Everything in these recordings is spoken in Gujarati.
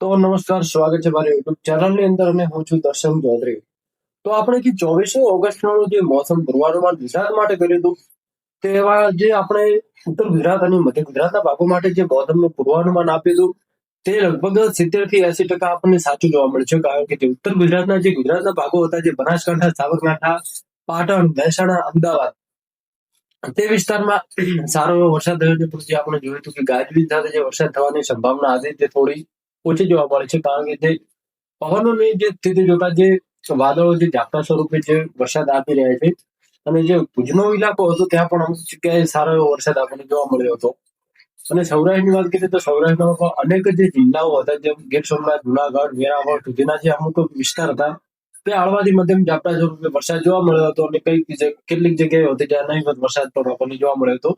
તો નમસ્કાર, સ્વાગત છે મારી યુટ્યુબ ચેનલની અંદર અને હું છું દર્શન ચૌધરી. તો આપણે જે ચોવીસો ઓગસ્ટનું જે મોસમ પૂર્વાનુમાન ગુજરાત માટે કર્યું હતું, તેવા જે આપણે ઉત્તર ગુજરાત અને મધ્ય ગુજરાતના ભાગો માટે જે મોસમનું પૂર્વાનુમાન આપ્યું હતું, તે લગભગ સિત્તેરથી એસી ટકા આપણને સાચું જોવા મળે છે. કારણ કે જે ઉત્તર ગુજરાતના જે ગુજરાતના ભાગો હતા, જે બનાસકાંઠા, સાબરકાંઠા, પાટણ, મહેસાણા, અમદાવાદ, તે વિસ્તારમાં સારો એવો વરસાદ થયો છે. પછી આપણે જોયું હતું કે ગાજવીજ સાથે જે વરસાદ થવાની સંભાવના હતી, તે થોડી ઓછી જોવા મળે છે, કારણ કે જે પવનોની જે સ્થિતિ જોતા જે વાદળો જે ઝાપટા સ્વરૂપે જે વરસાદ આપી રહ્યા છે અને જે ભુજનો ઇલાકો હતો, ત્યાં પણ અમુક જગ્યાએ સારો એવો વરસાદ આપણને જોવા મળ્યો હતો. અને સૌરાષ્ટ્રની વાત કરીએ તો સૌરાષ્ટ્રમાં પણ અનેક જે જિલ્લાઓ હતા, જેમ ગીર સોમનાથ, જુનાગઢ, વેરાવળ સુધીના જે અમુક વિસ્તાર હતા, તે હળવાથી મધ્યમ ઝાપટા સ્વરૂપે વરસાદ જોવા મળ્યો હતો અને કઈ કેટલીક જગ્યાએ હતી જ્યાં નહીં વરસાદ પણ આપણને જોવા મળ્યો હતો.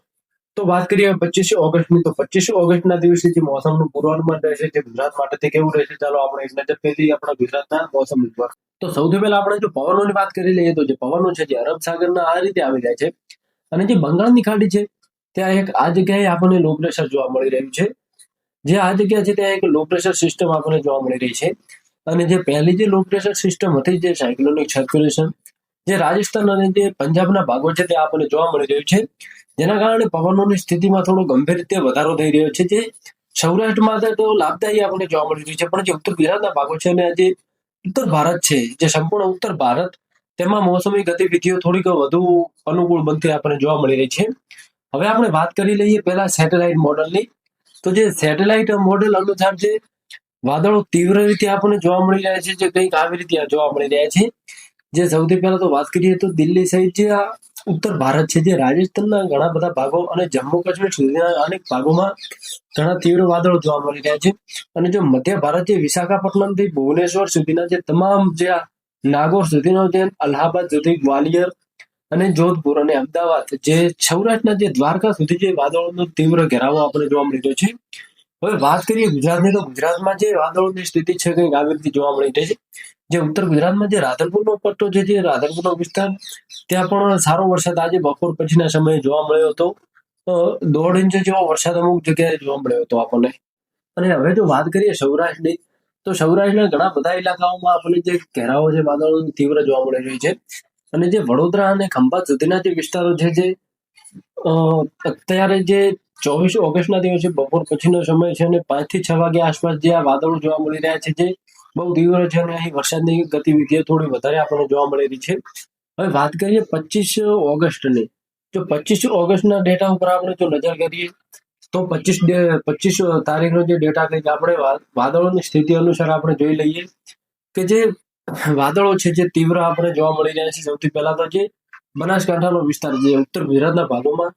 તો વાત કરીએ પચીસ ઓગસ્ટની, તો પચીસ ઓગસ્ટના દિવસે જે મોસમનું પૂર્વાનુમાન રહેશે તે ગુજરાત માટે તે કેવું રહેશે? ચાલો આપણે એક નજર પહેલી આપણા ગુજરાતના મોસમ ઉપર. તો સૌથી પહેલા આપણે જો પવનોની વાત કરી લઈએ, તો જે પવનો છે, જે અરબ સાગરના આ રીતે આવી રહ્યા છે. અને જે બંગાળની ખાડી છે, ત્યાં એક આ જગ્યાએ આપણને લો પ્રેશર જોવા મળી રહ્યું છે. જે આ જગ્યા છે, ત્યાં એક લો પ્રેશર સિસ્ટમ આપણને જોવા મળી રહી છે. અને જે પહેલી જે લો પ્રેશર સિસ્ટમ હતી, જે સાયક્લોનિક સર્ક્યુલેશન જે રાજસ્થાન અને જે પંજાબના ભાગો છે તે આપણને જોવા મળી રહ્યું છે. જેના કારણે પવનોની સ્થિતિમાં થોડો ગંભીર રીતે વધારો થઈ રહ્યો છે જે સૌરાષ્ટ્રમાં તો લાભદાયી આપણને જોવા મળી રહ્યું છે. પણ જે ઉત્તર ગુજરાતના ભાગો છે અને જે ઉત્તર ભારત છે, જે સંપૂર્ણ ઉત્તર ભારત, તેમાં મોસમી ગતિવિધિઓ થોડીક વધુ અનુકૂળ બનતી આપણને જોવા મળી રહી છે. હવે આપણે વાત કરી લઈએ પહેલા સેટેલાઇટ મોડલની. તો જે સેટેલાઇટ મોડેલ અનુસાર જે વાદળો તીવ્ર રીતે આપણને જોવા મળી રહ્યા છે, જે કંઈક આવી રીતે જોવા મળી રહ્યા છે. જે સૌથી પહેલા તો વાત કરીએ તો દિલ્હી સહિત જે આ ઉત્તર ભારત છે, જે રાજસ્થાનના ઘણા બધા ભાગો અને જમ્મુ કાશ્મીર સુધીના અનેક ભાગોમાં ઘણા તીવ્ર વાદળો જોવા મળી રહ્યા છે. અને જો મધ્ય ભારત જે વિશાખાપટ્ટનમથી ભુવનેશ્વર સુધીના જે તમામ જે નાગોર સુધીનો જે અલ્હાબાદ સુધી ગ્વાલિયર અને જોધપુર અને અમદાવાદ જે સૌરાષ્ટ્રના જે દ્વારકા સુધી જે વાદળોનો તીવ્ર ઘેરાવો આપણે જોવા મળી રહ્યો છે. હવે વાત કરીએ ગુજરાતની તો ગુજરાતમાં જે વાદળોની સ્થિતિ છે, કંઈક આવી રીતે જોવા મળી રહી છે. જે ઉત્તર ગુજરાતમાં જે રાધનપુરનો પટ્ટો છે જે રાધનપુરનો વિસ્તાર, ત્યાં પણ સારો વરસાદ આજે બપોર પછીના સમયે જોવા મળ્યો હતો. દોઢ ઇંચ જેવો વરસાદ અમુક જગ્યાએ જોવા મળ્યો હતો આપણને. અને હવે જો વાત કરીએ સૌરાષ્ટ્રની, તો સૌરાષ્ટ્રના ઘણા બધા ઇલાકાઓમાં આપણને જે ઘેરાવો છે, વાદળોની તીવ્ર જોવા મળી રહી છે. અને જે વડોદરા અને ખંભાત સુધીના જે વિસ્તારો છે, જે અત્યારે જે ચોવીસ ઓગસ્ટના દિવસે બપોર પછીનો સમય છે અને પાંચથી છ વાગ્યા આસપાસ જે આ વાદળો જોવા મળી રહ્યા છે, જે બહુ તીવ્ર છે અને અહીં વરસાદની ગતિવિધિઓ થોડી વધારે આપણને જોવા મળેલી છે. હવે વાત કરીએ પચીસ ઓગસ્ટની. જો પચીસ ઓગસ્ટના ડેટા ઉપર આપણે જો નજર કરીએ, તો પચીસ પચીસ તારીખનો જે ડેટા કંઈક આપણે વાદળોની સ્થિતિ અનુસાર આપણે જોઈ લઈએ કે જે વાદળો છે જે તીવ્ર આપણે જોવા મળી રહ્યા છે. સૌથી પહેલા તો જે બનાસકાંઠાનો વિસ્તાર જે ઉત્તર ગુજરાતના ભાગોમાં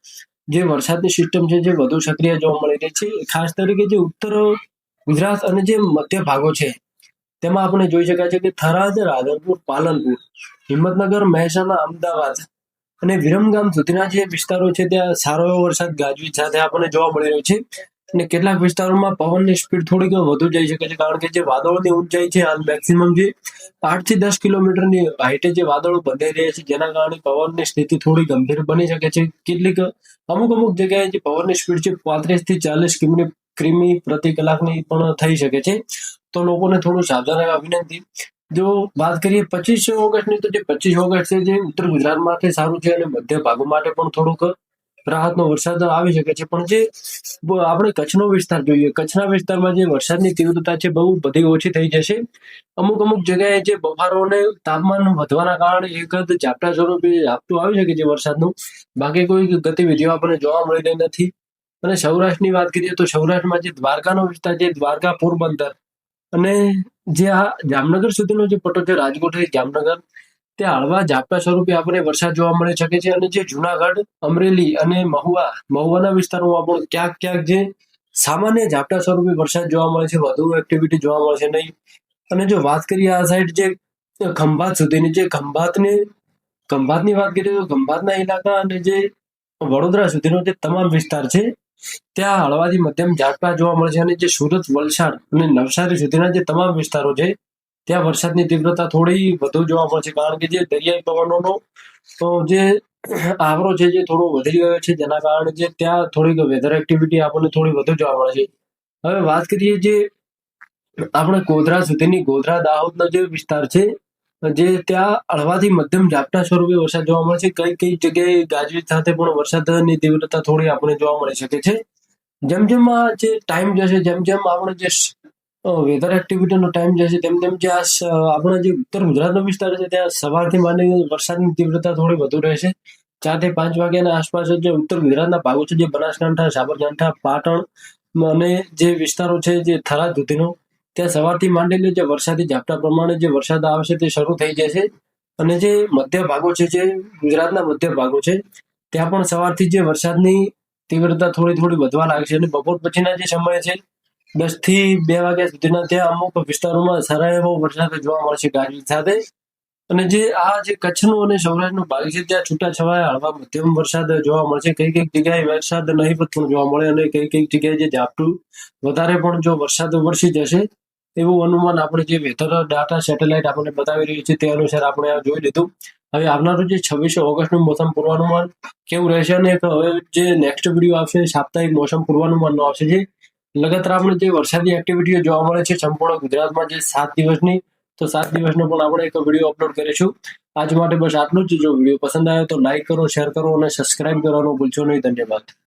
જે વરસાદની સિસ્ટમ છે જે વધુ સક્રિય જોવા મળી રહી છે. ખાસ તરીકે જે ઉત્તર ગુજરાત અને જે મધ્ય ભાગો છે તેમાં આપણે જોઈ શકાય છે કે થરાદ, રાધનપુર, પાલનપુર, હિંમતનગર, મહેસાણા, અમદાવાદ અને વિરમગામ સુધીના જે વિસ્તારો છે ત્યાં સારો એવો વરસાદ ગાજવીજ સાથે આપણને જોવા મળી રહ્યો છે. અને કેટલાક વિસ્તારોમાં પવનની સ્પીડ થોડીક વધુ જઈ શકે છે, કારણ કે જે વાદળોની ઊંચાઈ છે હાલ મેક્સિમમ જે આઠથી દસ કિલોમીટરની હાઈટે જે વાદળો બંધાઈ રહ્યા છે, જેના કારણે પવનની સ્થિતિ થોડી ગંભીર બની શકે છે. કેટલીક અમુક અમુક જગ્યાએ જે પવનની સ્પીડ છે, પાંત્રીસથી ચાલીસ કિમી ક્રિમી પ્રતિ કલાકની પણ થઈ શકે છે. તો લોકોને થોડું સાવધાન વિનંતી જો વાત કરીએ પચીસ ઓગસ્ટની, તો જે પચીસ ઓગસ્ટ છે જે ઉત્તર ગુજરાત માટે સારું છે અને મધ્ય ભાગો માટે પણ થોડુંક રાહતનો વરસાદ આવી શકે છે. પણ જે આપણે કચ્છનો વિસ્તાર જોઈએ, કચ્છના વિસ્તારમાં જે વરસાદની તીવ્રતા છે બહુ બધી ઓછી થઈ જશે. અમુક અમુક જગ્યાએ જે બફારોને તાપમાન વધવાના કારણે એકાદ ઝાપટા સ્વરૂપે ઝાપટું આવી શકે છે વરસાદનું. બાકી કોઈ ગતિવિધિઓ આપણને જોવા મળી રહી નથી. અને સૌરાષ્ટ્રની વાત કરીએ તો સૌરાષ્ટ્રમાં જે દ્વારકાનો વિસ્તાર છે, દ્વારકા પોરબંદર અને જે આ જામનગર સુધીનો જે પટ્ટો છે રાજકોટ જામનગર ત્યાં હળવા ઝાપટા સ્વરૂપે આપણે વરસાદ જોવા મળી શકે છે અને જે જુનાગઢ, અમરેલી અને મહુવા, મહુવાના વિસ્તારોમાં પણ ક્યાંક ક્યાંક જે સામાન્ય ઝાપટા સ્વરૂપે વરસાદ જોવા મળે છે, વધુ એક્ટિવિટી જોવા મળશે નહીં. અને જો વાત કરીએ આ સાઈડ જે ખંભાત સુધીની, જે ખંભાતની ખંભાતની વાત કરીએ તો ખંભાતના ઇલાકા અને જે વડોદરા સુધીનો જે તમામ વિસ્તાર છે ત્યાં હળવાથી મધ્યમ ઝાપટા જોવા મળે છે અને જે સુરત, વલસાડ અને નવસારી સુધીના જે તમામ વિસ્તારો છે, ત્યાં વરસાદની તીવ્રતા થોડી વધુ જોવા મળશે કારણ કે જે દરિયાઈ પવનોનો જે આવરો છે જે થોડો વધી ગયો છે, જેના કારણે જે ત્યાં થોડીક વેધર એક્ટિવિટી આપણને થોડી વધુ જોવા મળે છે. હવે વાત કરીએ જે આપણે ગોધરા સુધીની ગોધરા દાહોદનો જે વિસ્તાર છે જે ત્યાં હળવાથી મધ્યમ ઝાપટા સ્વરૂપે વરસાદ જોવા મળે છે. કઈ કઈ જગ્યાએ ગાજવીજ સાથે પણ વરસાદની તીવ્રતા થોડી આપણે જોવા મળી શકે છે. જેમ જેમ આ જે ટાઈમ જશે, જેમ જેમ આપણે જે વેધર એક્ટિવિટીનો ટાઈમ જશે, તેમ તેમ જે આ આપણા જે ઉત્તર ગુજરાતનો વિસ્તાર છે, ત્યાં સવારથી માંડીને વરસાદની તીવ્રતા થોડી વધુ રહેશે. ચારથી પાંચ વાગ્યાના આસપાસ જે ઉત્તર ગુજરાતના ભાગો છે, જે બનાસકાંઠા, સાબરકાંઠા, પાટણ અને જે વિસ્તારો છે, જે થરા સુધીનો ત્યાં સવારથી માંડીને જે વરસાદી ઝાપટા પ્રમાણે જે વરસાદ આવશે તે શરૂ થઈ જશે અને જે મધ્ય ભાગો છે, જે ગુજરાતના મધ્ય ભાગો છે, ત્યાં પણ સવારથી જે વરસાદની તીવ્રતા થોડી થોડી વધવા લાગશે અને બપોર પછીના જે સમય છે દસથી બે વાગ્યા સુધીના ત્યાં અમુક વિસ્તારોમાં સારા એવો વરસાદ જોવા મળશે ગાજવીજ સાથે. અને જે આ જે કચ્છનું અને સૌરાષ્ટ્રનું ભાગ છે, ત્યાં છૂટા છવાયા હળવા મધ્યમ વરસાદ જોવા મળશે કઈ કંઈક જગ્યાએ વરસાદ નહીં પણ જોવા મળે અને કઈ કંઈક જગ્યાએ જે ઝાપટું વધારે પણ જો વરસાદ વરસી જશે એવું અનુમાન આપણે જે વેધર ડાટા સેટેલાઇટ આપણને બતાવી રહ્યું છે તે અનુસાર આપણે જોઈ લીધું. હવે આવનારું જે છવ્વીસ ઓગસ્ટનું મોસમ પૂર્વાનુમાન કેવું રહેશે અને હવે જે નેક્સ્ટ વીડિયો આવશે સાપ્તાહિક મોસમ પૂર્વાનુમાનનો આવશે જે લગાતાર આપણે જે વરસાદી એક્ટિવિટીઓ જોવા મળે છે સંપૂર્ણ ગુજરાતમાં જે સાત દિવસની તો સાત દિવસનો પણ આપણે એક વીડિયો અપલોડ કરીશું. આજ માટે બસ આટલું જ. જો વીડિયો પસંદ આવ્યો તો લાઇક કરો શેર કરો અને સબસ્ક્રાઇબ કરવાનું ભૂલશો નહીં. ધન્યવાદ.